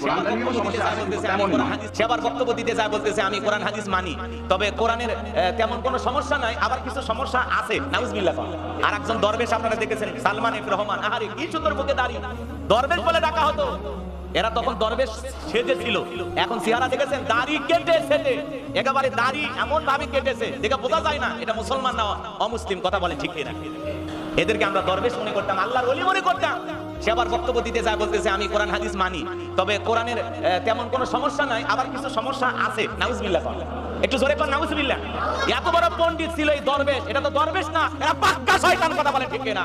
সে আবার বক্তব্য দিতে যায় বলতেছে আমি কোরআন হাদিস সে আবার বক্তব্য দিতে যায় বলতেছে আমি কোরআন হাদিস মানি। তবে কোরআনের তেমন কোনো সমস্যা নাই আবার কিছু সমস্যা আছে। নাউজবিল্লাহ আর একজন দরবেশ আপনারা দেখেছেন সালমান এফ রহমান। আহারে কি সুন্দর মুখে দাঁড়িয়ে দরবেশ বলে ডাকা হতো। এরা তখন দরবেশ এখন চেহারা দেখেছেন দাড়ি কেটে সেটে একেবারে দাড়ি এমন ভাবে কেটেছে দেখে বোঝা যায় না এটা মুসলমান না অমুসলিম কথা বলে ঠিক না এদেরকে আমরা দরবেশ মনে করতাম, আল্লাহর ওলি মনে করতাম। সে আবার বক্তব্য দিতে যায়, বলতেছে, আমি কোরআন, হাদিস মানি। তবে কোরআনের তেমন কোনো সমস্যা নাই, আবার কিছু সমস্যা আছে। নাউজবিল্লাহ একটু জোরে কর নাউজবিল্লাহ। এত বড় পণ্ডিত ছিল এই দরবেশ। এটা তো দরবেশ না, এরা পাক্কা শয়তান কথা বলে, ঠিক না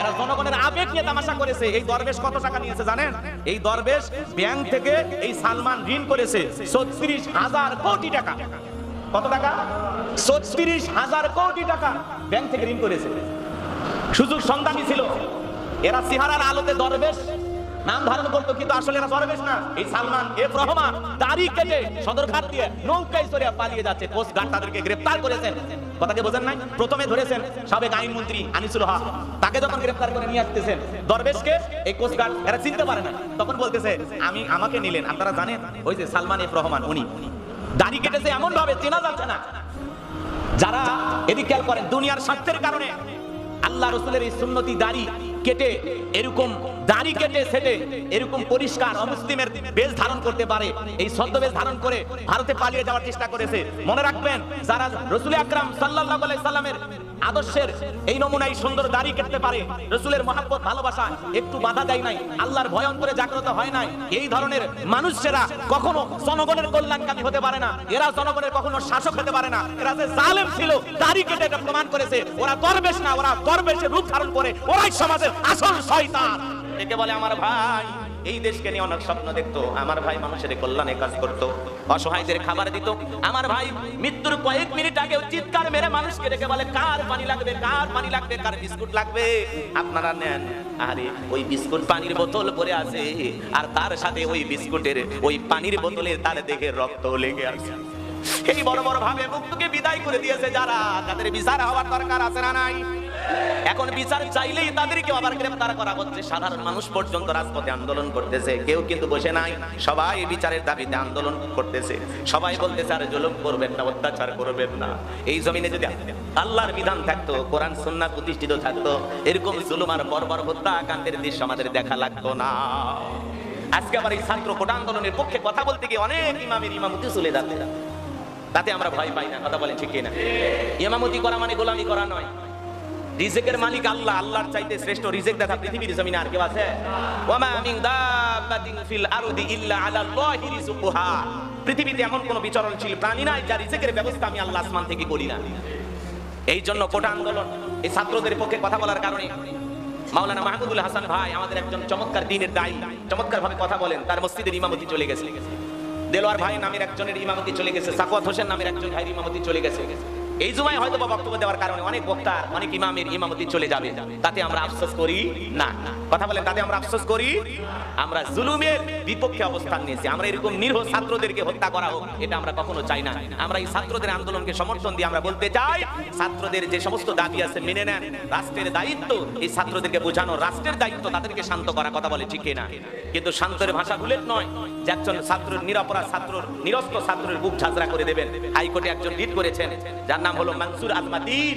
এরা জনগণের আবেগ নিয়ে তামাশা করেছে। এই দরবেশ কত টাকা নিয়েছে জানেন? এই দরবেশ ব্যাংক থেকে এই সালমান ঋণ করেছে, ছত্রিশ হাজার কোটি টাকা। কত টাকা? ছত্রিশ হাজার কোটি টাকা ব্যাংক থেকে ঋণ করেছে। সুযোগ সন্ধানী ছিল। এরা সিহারার আলোতে দরবেশ। নাম ধারণ করতো, কিন্তু আসলে এরা দরবেশ না। এই সালমান এফ রহমান কেটে দিয়ে নৌকায় চড়ে পালিয়ে যাচ্ছে। তাদেরকে করেছেন। কথাকে বোঝেন নাই? প্রথমে ধরেছেন সাবেক আইনমন্ত্রী আনিসুল হক। তাকে যখন গ্রেফতার করে নিয়ে আসতেছেন দরবেশকে, এই কোস্ট গার্ড এরা চিনতে পারে না। তখন বলতেছে, আমি, আমাকে নিলেন। আপনারা জানেন, ওই যে সালমান এফ রহমান, উনি। দাড়ি কেটেছে এমন ভাবে চেনা যাচ্ছে না। যারা এদিক খেয়াল করেন, দুনিয়ার স্বার্থের কারণে আল্লাহ রসুলের এই সুন্নতি দাড়ি কেটে এরকম দাড়ি কেটে সেটে এরকম পরিষ্কার অমুসলিমের বেশ ধারণ করতে পারে, এই ছদ্মবেশ ধারণ করে ভারতে পালিয়ে যাওয়ার চেষ্টা করেছে। মনে রাখবেন, যারা রসুল আকরাম আলাইহি সাল্লামের আদর্শের এই নমুনায় সুন্দর দাড়ি কাটতে পারে, রসুলের মহাব্বত, ভালোবাসা একটু বাধা দেয় নাই, আল্লাহর ভয় অন্তরে জাগ্রত হয় নাই, এই ধরনের মানুষেরা কখনো জনগণের কল্যাণকামী হতে পারে না, এরা জনগণের কখনো শাসক হতে পারে না, এরা যে জালেম ছিল, দাড়ি কেটে এটা প্রমাণ করেছে, ওরা দরবেশ না, ওরা দরবেশের রূপ ধারণ করে, ওরাই সমাজের আসল শয়তান। একে বলে, আমার ভাই, এই দেশকে নিয়ে অনেক স্বপ্ন দেখতো। আমার ভাই মানুষের কল্যাণে কাজ করতো। অসহায়দের খাবার দিত। আমার ভাই মৃত্যুর কয়েক মিনিট আগে চিৎকার মেরে মানুষকে ডেকে বলে, কার পানি লাগবে? কার পানি লাগবে? কার বিস্কুট লাগবে? আপনারা নেন। আরে, ওই বিস্কুট পানির বোতল পরে আছে। আর তার সাথে ওই বিস্কুটের, ওই পানির বোতলের তার দেখে রক্ত লেগে আছে। এই বড় বড় ভাবে মুক্তকে বিদায় করে দিয়েছে যারা। তাদের বিচার হওয়ার দরকার আছে না নাই? এখন বিচার চাইলেই তাদেরকে আবার গ্রেফতার করা হচ্ছে। সাধারণ মানুষ পর্যন্ত রাজপথে আন্দোলন করতেছে। কেউ কিন্তু বসে নাই। সবাই বিচারের দাবিতে আন্দোলন করতেছে। সবাই বলতেছে, আর জুলুম করবেন না, অত্যাচার করবেন না। এই জমিনে যদি আল্লাহর বিধান থাকতো, কোরআন, সুন্নাহ প্রতিষ্ঠিত থাকতো, এরকম জুলুম আর বর্বর হত্যাকাণ্ডের দৃশ্য আমাদের দেখা লাগতো না। আজকে আবার এই ছাত্র কোটা আন্দোলনের পক্ষে কথা বলতে গিয়ে অনেক ইমামের ইমামতি চলে যাচ্ছে। তাতে আমরা ভয় পাই না। কথা বলেন ঠিক না ইমামতি করা মানে গোলামি করা নয়। রিজেকের মালিক আল্লাহ, আল্লাহর চাইতে শ্রেষ্ঠ রিজেক দেখা পৃথিবীর জমিনে আর কেউ আছে? ওয়ামা মিন দাব্বাতিন ফিল আরদি ইল্লা আলাল্লাহি রিজকুহা পৃথিবীতে এমন কোন বিচরণশীল প্রাণী নাই যার রিজেকের ব্যবস্থা আমি আল্লাহ আসমান থেকে করি না। এই জন্য কোটা আন্দোলন, এই ছাত্রদের পক্ষে কথা বলার কারণে মাওলানা মাহমুদুল হাসান ভাই আমাদের একজন চমৎকার দিনের দায়ী চমৎকার ভাবে কথা বলেন, তার মসজিদের ইমামতি চলে গেছে। দেলোয়ার ভাই নামের একজনের ইমামতি চলে গেছে সাকুয়াত হোসেন নামের একজন ভাইয়ের ইমামতি চলে গেছে। এই জুমায় হয়তো বা বক্তব্য দেওয়ার কারণে অনেক বক্তার অনেক ইমামের ইমামতি চলে যাবে। তাতে আমরা আফসোস করি না। কথা বলেন, তাতে আমরা আফসোস করি? আমরা জুলুমের বিপক্ষে অবস্থান নিয়েছি। আমরা এরকম নিরহ ছাত্রদেরকে হত্যা করা হোক, এটা আমরা কখনো চাই না। আমরা এই ছাত্রদের আন্দোলনকে সমর্থন দিয়ে আমরা বলতে চাই ছাত্রদের যে সমস্ত দাবি আছে মেনে নেন। রাষ্ট্রের দায়িত্ব, এই ছাত্রদেরকে বোঝানো, রাষ্ট্রের দায়িত্ব তাদেরকে শান্ত করা কথা বলে, ঠিক না কিন্তু শান্তের ভাষা বুলেট নয় যে একজন ছাত্র নিরাপরাধ ছাত্র নিরস্ত ছাত্রের বুক ঝাঁঝরা করে দেবেন। হাইকোর্টে একজন রিট করেছেন, যার নাম হলো মানসুর আজমাদির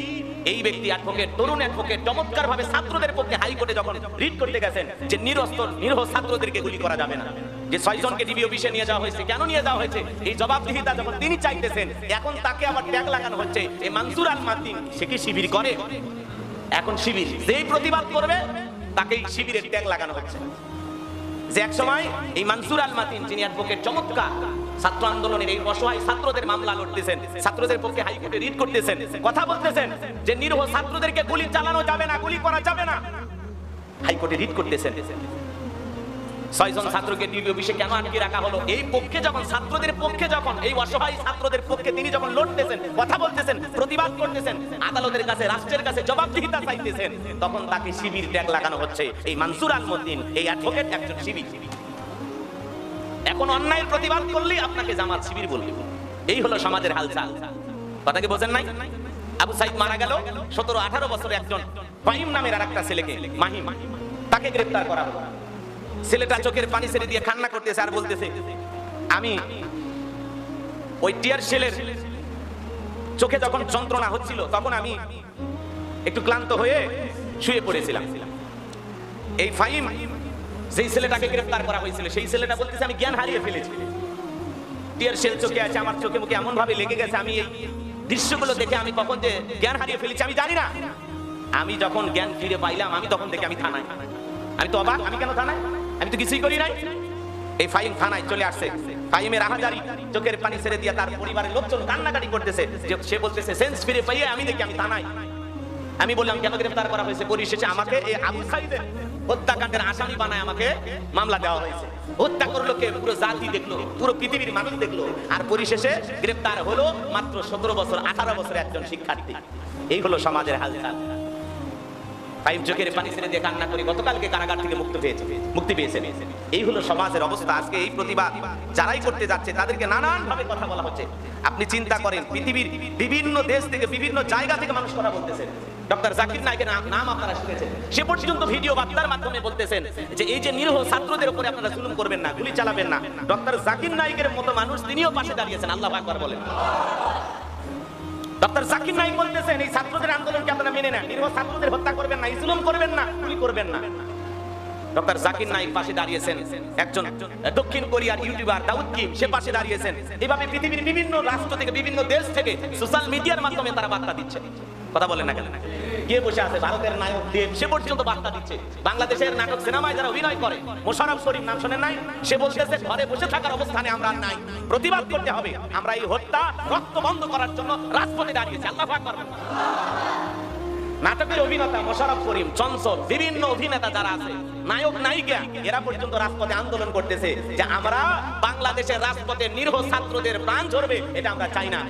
এই ব্যক্তি অ্যাডভোকেট তরুণ অ্যাডভোকেট চমৎকার ভাবে ছাত্রদের পক্ষে হাইকোর্টে যখন রিট করতে গেছেন, যে নিরস্ত, নিরহ ছাত্রদেরকে গুলি করা যাবে না। যে ছয়জনকে ডিবি অফিসে নিয়ে যাওয়া হয়েছে। কেন নিয়ে যাওয়া হয়েছে? এই জবাবদিহিতা যখন তিনি চাইতেছেন, এখন তাকে আবার ট্যাগ লাগানো হচ্ছে এই মানসুর আল মাদ্দিন সে কি শিবির করে? এখন শিবির, যেই প্রতিবাদ করবে, তাকেই শিবিরের ট্যাগ লাগানো হচ্ছে। যে এক সময় এই মানসুর আল মাতিন যিনি অ্যাডভোকেট চমৎকার ছাত্র আন্দোলনের এই অসহায় ছাত্রদের মামলা লড়তেছেন, ছাত্রদের পক্ষে হাইকোর্টে রিট করতেছেন, কথা বলতেছেন যে নিরহ ছাত্রদেরকে গুলি চালানো যাবে না, গুলি করা যাবে না। হাইকোর্টে রিট করতেছেন। ছয়জন ছাত্রকে ডিবি অফিসে কেন আটকে রাখা হলো? এই পক্ষে যখন, ছাত্রদের পক্ষে যখন, এই অসহায় ছাত্রদের পক্ষে তিনি যখন লড়তেছেন, কথা বলতেছেন, প্রতিবাদ করতেছেন, আদালতের কাছে, রাষ্ট্রের কাছে জবাবদিহিতা চাইতেছেন, তখন তাকে শিবির ট্যাগ লাগানো হচ্ছে। এই মানসুর আলমদ্দিন এই অ্যাডভোকেট একজন শিবির। এখন অন্যায়ের প্রতিবাদ করলেই আপনাকে জামাত শিবির বলবে। এই হলো সমাজের হালচাল। কথা কি বোঝেন নাই? আবু সাইদ মারা গেল, সতেরো আঠারো বছরে একজন ফাহিম নামের আর একটা ছেলেকে, মাহিম, তাকে গ্রেপ্তার করা হলো। ছেলেটা চোখের পানি ছেড়ে দিয়ে কান্না করতেছে আর বলতেছে, আমি ওই টিয়ার শেলের চোখে যখন যন্ত্রণা হচ্ছিল, তখন আমি একটু ক্লান্ত হয়ে শুয়ে পড়েছিলাম। এই ফাইম যেই ছেলেটাকে গ্রেফতার করা হয়েছিল, সেই ছেলেটা বলতেছে, আমি জ্ঞান হারিয়ে ফেলেছি। টিয়ার শেল চোখে আছে, আমার চোখে মুখে এমন ভাবে লেগে গেছে, আমি এই দৃশ্যগুলো দেখে আমি কখন যে জ্ঞান হারিয়ে ফেলেছি, আমি জানি না। আমি যখন জ্ঞান ফিরে পাইলাম, আমি তখন দেখে আমি থানায়। আমি তো অবাক, আমি কেন থানায়? আমি তো কিছুই করি নাই। এই ফাইম থানায় চলে আসছে। ফাইমের আহাজারি, চোখের পানি ছেড়ে দিয়ে তার পরিবারের লোকজন কান্নাকাটি করতেছে। সে বলতেছে সেন্স ফিরে পাইয়ে আমি দেখি, আমি থানায়। আমি বললাম, কেন গ্রেফতার করা হয়েছে? পরিশেষে আমাকে এই আবু সাইদের হত্যাকাণ্ডের আসামি বানায় আমাকে মামলা দেওয়া হয়েছে। হত্যা করল কে? পুরো জাতি দেখল, পুরো পৃথিবীর মানুষ দেখল। আর পরিশেষে গ্রেফতার হলো মাত্র সতেরো বছর, আঠারো বছর একজন শিক্ষার্থী। এই হলো সমাজের হালচাল। ফাইভ চোখের পানি ছেড়ে দিয়ে কান্না করি, গতকালকে কারাগার থেকে মুক্ত পেয়েছে, মুক্তি পেয়েছে। এই হলো সমাজের অবস্থা, আজকে এই প্রতিবাদ যারাই করতে যাচ্ছে, তাদেরকে নানান ভাবে কথা বলা হচ্ছে। আপনি চিন্তা করেন, পৃথিবীর বিভিন্ন দেশ থেকে বিভিন্ন জায়গা থেকে মানুষ কথা বলতেছেন। ডক্টর জাকির নায়কের নাম- আপনারা শুনেছেন। সে পর্যন্ত ভিডিও বার্তার মাধ্যমে বলতেছেন যে এই যে নিরহ ছাত্রদের উপরে আপনারা জুলুম করবেন না, গুলি চালাবেন না। ডক্টর জাকির নায়কের মতো মানুষ তিনিও পাশে দাঁড়িয়েছেন, আল্লাহ আকবার বলেন। জাকির নাই বলতেছেন, এই ছাত্রদের আন্দোলনকে আপনারা মেনে নেন। নির্ভর ছাত্রদের হত্যা করবেন না ইসলাম করবেন না, গুলি করবেন না। ডক্টর পাশে দাঁড়িয়েছেন, একজন দক্ষিণ কোরিয়ার ইউটিউবার পাশে দাঁড়িয়েছেন। পৃথিবীর বিভিন্ন রাষ্ট্র থেকে, বিভিন্ন দেশ থেকে সোশ্যাল মিডিয়ার মাধ্যমে তারা বার্তা দিচ্ছে। কথা বলেন না কেন? কে বসে আছে, ভারতের নায়ক দেব। সে পর্যন্ত বার্তা দিচ্ছে। বাংলাদেশের নাটক সিনেমায় যারা অভিনয় করে মোশারফ শরীফ নাম শোনেন নাই? সে বলতেছে, ঘরে বসে থাকার অবস্থানে আমরা নাই। প্রতিবাদ করতে হবে। আমরা এই হত্যা রক্ত বন্ধ করার জন্য রাজপথে দাঁড়িয়েছি। আল্লাহ আকবার নাটকের অভিনেতা মোশারফ করিম, চঞ্চল, বিভিন্ন অভিনেতা যারা আছে, নায়ক, নায়িকা, এরা পর্যন্ত রাজপথে আন্দোলন করতেছে যে আমরা বাংলাদেশের রাজপথে নির্ভ ছাত্রদের প্রাণ ঝরবে, এটা আমরা চাই না।